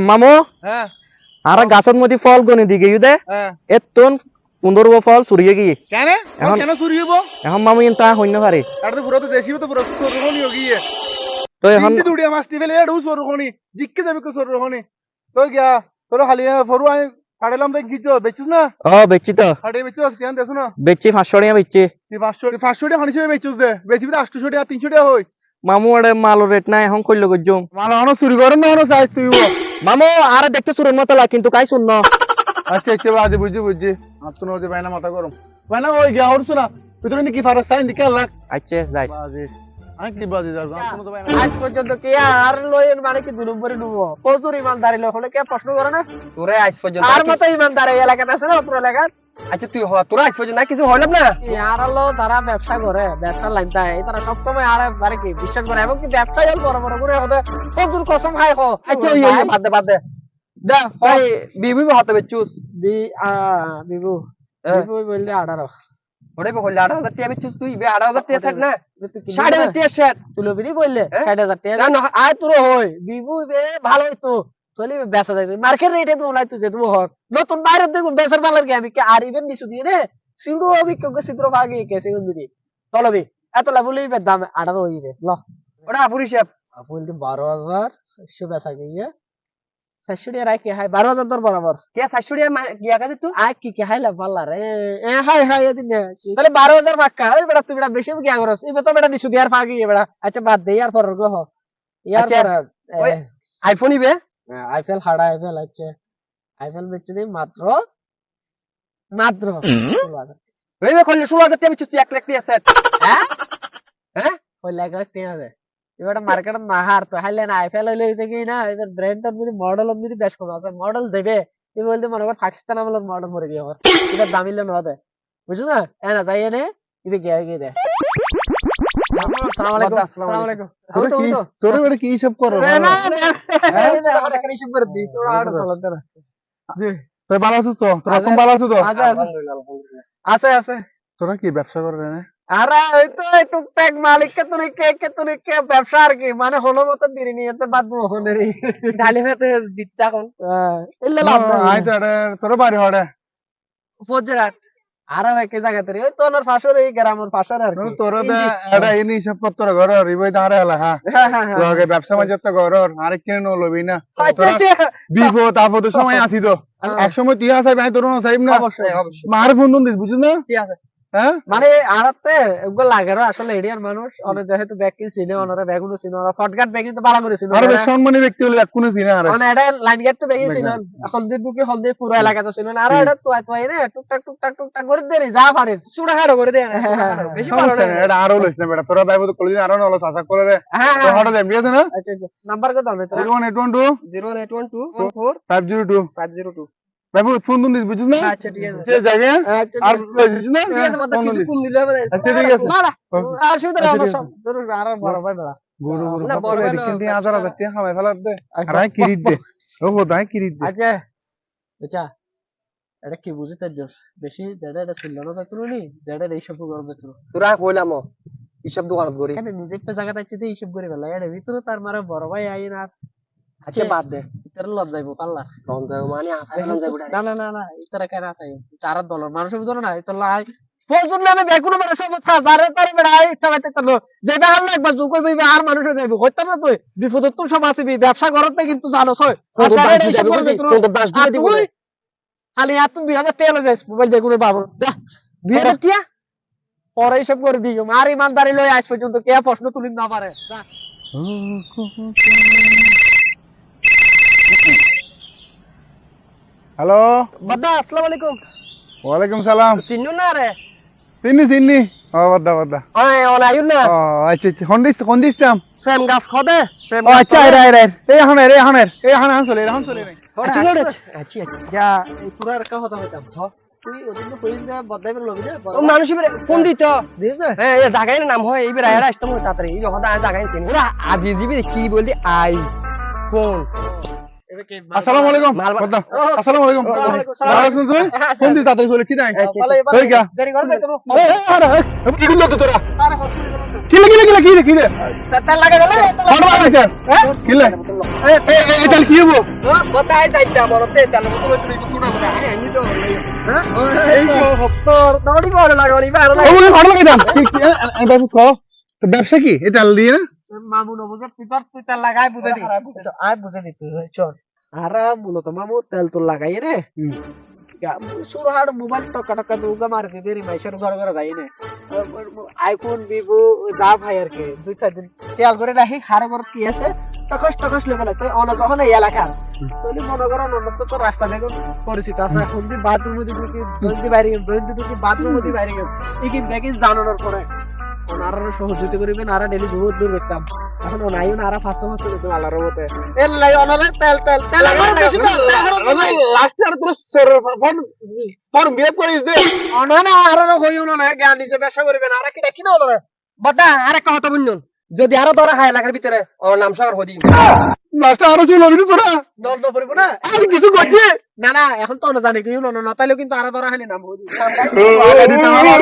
মামু হ্যাঁ। আর গাছত মধ্যে ফল গনি দিকে ইউদে হ্যাঁ। এতন সুন্দর ফল চুরিয়ে গিয়ে। কেন? এখন- কেন চুরি হইব এখন মামু ইন তা পারে আর তো পুরো তো দেশি তো পুরো চোর গিয়ে তো এখন দুড়িয়া ফেলে এডু চোর জিক্কে যাবে কো চোর রহনি তো গিয়া তোর খালি ফরু আমি কাড়ালাম দেখ গিজ বেচিস না? ও বেচছি তো। হাড়ে বেচিস কেন দেখো না? বেচছি পাঁচশো টাকা বেচছি তুই পাঁচশো পাঁচশো টাকা বেচিস দে। বেচিবি তো আটশো টাকা তিনশো টাকা হই মামু আরে মাল রেট নাই এখন কইলো গজুম মাল হনো চুরি করেন না হনো চাইছ তুই মামু আর দেখতে চুরের মতো লাগে কিন্তু কাই শুন আচ্ছা আচ্ছা বাজে বুঝি বুঝি আর তো নদী বাইনা মাথা গরম। বাইনা ওই গিয়া হরছ না ভিতরে নাকি ফারাস সাইন দিকে লাগ আচ্ছা যাই। বাজে। কি বাজে যাও আজ পর্যন্ত কে আর লইন মানে কি দুই নম্বরে ডুবো? প্রচুর ইমানদারি লোক হলে কে প্রশ্ন করে না? তোরে আজ পর্যন্ত আর মতো ইমানদারি এই এলাকাতে আছে না অত্র এলাকাত আচ্ছা তুই হ- তোরা পর্যন্ত আর কিছু হইলাম না? আর হলো যারা ব্যবসা করে ব্যবসার লাইন দেয় তারা সবসময় আর মানে কি বিশ্বাস করে এবং কি ব্যবসায় বড় বড় করে হবে প্রচুর কসম খায় হো। আচ্ছা বাদ দে বাদ দে। দে ভাই বিবি হাতে বেচুস বি আ বিবু। বিবু বললে আঠারো। ওরে বে হইলে 18000 টাকা বেচুস তুই বে 18000 টাকা সেট না? তুই 6000 না? টাকা সেট তুলো বিড়ি? ষাট হাজার টাকা না না আয় তোর হই বিবু বে ভালো হইতো চলি বেচা যাবে মার্কেট রেটে তো লাই তুই হর নতুন বাইরে দেখুন বেচার মালার কি আমি কি আর ইভেন নিছু দিয়ে রে চিত্র ভাগে দিদি? তলবি এত দাম আঠারো হই রে ল। ওটা আপুর হিসাব বলতে বারো হাজার চারশো বেচা গিয়ে। চারশো টাকা রায় হাই বারো হাজার তোর বরাবর। কে 700 টাকা মা- গিয়া তুই আয় কি কে হাইলা পাল্লা রে? এ হাই হাই এদিন তাহলে বারো হাজার পাক্কা ওই বেটা তুই বেটা বেশি এবার তো বেটা ফাঁকি বেটা। আচ্ছা বাদ দে ইয়ার পর ইয়ার পর আইপিএল হাড়া আইপিএল আছে আইপিএল বেচে দিই মাত্র মাত্র ষোলো হাজার। ওই বে কইলে 16000 টাকা বেচুস তুই 1 লাখ টাকা সেট হ্যাঁ ওই লাখ লাখ তিন হাজার এবার মার্কেট না হার তো হাইলে না আইপিএল হইলে হইছে কি না এবার ব্র্যান্ডের মধ্যে মডেল মধ্যে বেশ কম আছে মডেল দেবে তুই বলতে মনে কর পাকিস্তান আমলের মডেল মরে গিয়ে আমার এবার দামিলে ন দে বুঝছ না এ না যাই এনে ইবে গিয়ে গিয়ে দে কি হিসাব করো? তুই ভালো আছিস তো? তোরা ভালো তো? আছে আছে। তোরা কি ব্যবসা করে রে আরে ওই তো টুকটাক মালিক কে তুমি কে কে তুমি কে ব্যবসা আর কি? মানে হলো মতো বিরিয়ানি এতে বাদ মোহনে রে ডালি ভাতে জিততা এখন। ইল্লা লাভ আই তো তোর বাড়ি হড়ে ফজরাট। আরে তোর এই গ্রামের ফাঁসর আর কি। তোর এটা এনে হিসাব করতে ঘর রিবই দাঁড়ে এলা হ্যাঁ। হ্যাঁ হ্যাঁ ব্যবসা তো ঘর আর কেন নো লবি না। আচ্ছা আচ্ছা। বিপদ আপদ সময় আসি তো এক সময় তুই আসাই ভাই তোর না। অবশ্যই অবশ্যই। মার ফোন দিস বুঝলি না? ঠিক আছে। হ্যাঁ? মানে আড়াতে ওগুলো লাগারো আসলে এরিয়ার মানুষ অনেক যেহেতু ব্যাগকে চিনে ওনারা ব্যাগুলো চিনে ওরা ফটগাট ব্যাগ তো ভালো করে চিনে আর সম্মানী ব্যক্তি হলে কোন চিনে আরে মানে এটা লাইন গেট তো ব্যাগই চিনে হলদি বুকে হলদি পুরো এলাকা তো চিনে আরে এটা তো আইতো আইরে টুকটাক টুকটাক টুকটাক করে দেরি যা পারে সুড়া হাড়ো করে দেন হ্যাঁ, হ্যাঁ, বেশি ভালো না। এটা আরও লইছ না বেটা। তোরা ভাই তো কলেজ আরও নলো সাসা করে রে তো হড়ো দেন বিয়েছ না? আচ্ছা আচ্ছা। নাম্বার কত হবে 01812 01812 4 502 502 বাবু ফোন না? আচ্ছা ঠিক আছে। আচ্ছা, আর না? ঠিক আছে মাথা কিছু দিলে হবে আচ্ছা, ঠিক আছে। না আর আচ্ছা, সব আর বড় ভাই বড় গুরু গুরু না বড় ভাই কিন্তু টাকা ফেলার দে। আর আই দে। ও হো দাই দে। আচ্ছা। আচ্ছা এটা কি বুঝতে পারছ বেশি যেটা এটা ছিল না নি যেটা এই সব গরম যতটুকু তোরা কইলাম হিসাব দোকানত করি কেন নিজে একটা জায়গা তাইছে এই সব করে ফেলা এর ভিতরে তার মারা বড় ভাই আইন আর আচ্ছা বাদ দে। ইতার লব যাইবো পাল্লা। রন যাও মানে আসাই রন যাইব না না না না ইতার কেন আছে চার দলের মানুষের ভিতরে না ইতার লাই। ফজুর নামে বেগুন সব যারে তার বেড়াই ইচ্ছা বাইতে যেটা আল্লাহ একবার জুক কইবি আর মানুষের যাইবো। হইতা না তুই বিপদের তো সব আসবি ব্যবসা করতে কিন্তু জানোস হয় আর যারা এইসব করে যাইতো, কোন দাস আর দিব খালি আর তুমি টাকা যাইস মোবাইল বেগুনের বাবু টিয়া পরে এইসব করে দিও। আর ইমানদারি লই আজ পর্যন্ত কে প্রশ্ন তুলি না পারে। হ্যালো? বাদা আসসালামু আলাইকুম ওয়ালাইকুম সালাম। চিন্নু না রে? চিনি চিনি ও বাদা বাদা ওই ওন আইউন না? ও আচ্ছা আচ্ছা। হন্দিস হন্দিস তাম প্রেম গাছ খদে প্রেম ও আচ্ছা আরে আরে এই এখন এই এখন এই এখন এখন চলে এখন চলে। নাই আচ্ছা আচ্ছা আচ্ছা। যা এই তোরা আর কা কথা হইতাম তুই ওদিন তো কইলি না বদাই করে লবি ও মানুষ এবারে ফোন দিত। দিছে হ্যাঁ এই জায়গায় নাম হয় আসতাম তাড়াতাড়ি। এই যখন জায়গায় চিনি ওরা আজি জিবি কি বলদি আই ফোন। আসসালামু আলাইকুম। আসসালামু আলাইকুম। তাড়াতাড়ি চলে কি নাই? এই, কি। করলি তো? তোরা লাগা গেল ফোন মারছে তাহলে কি হব? কোথায় যাইতা বড়তে তাহলে মতো বড় আরে এই তোর বড় লাগালি ব্যবসা ব্যবসা কি? এটা দিয়ে না? মামু নবুজে পিপার তেল লাগাই বুঝে দি। আয় বুঝে দি তুই চল। আরে মূলত মামু তেল তো লাগাই রে শুরু হাড় মোবাইল টকা টকা দুগা মার দি দেরি মাইশের ঘর ঘর যাই নে আইফোন ভিভো যা ভাই আর কি দুই চার দিন। খেয়াল করে রাখি হার ঘর কি আছে? টকস টকস লেভেল আছে অন যখন এই এলাকার তাহলে মনে করেন অন্য তো রাস্তা দেখুন পরিচিত আছে এখন দি বাথরুমে দিবি কি বাইরে জলদি দিবি বাথরুমে দি বাইরে গেম এই কি দেখি জানানোর পরে ওনারা সহযোগিতা করিবেন আর ডেলি বহুত দূর দেখতাম এখন ওনাই ওনারা ফাঁসো ফাঁসো দিতে আল্লাহর মতে এর লাই তেল তেল তেল আমার বেশি তেল লাস্ট ইয়ার তোর সর ফোন ফোন বিয়ে করিস দে অনানা আর হইও না না জ্ঞান নিজে ব্যবসা করিবেন আর কি দেখি না ওনারা বড়া আরে কথা বুঝুন যদি আরও ধরা হায় এলাকার ভিতরে ওর নাম সাগর হদি লাস্ট আরও চলে তোরা দল তো পড়িব না কিছু না না এখন তো না জানি কি হলো না তাহলে কিন্তু আরও ধরা হয়নি দিতে আমার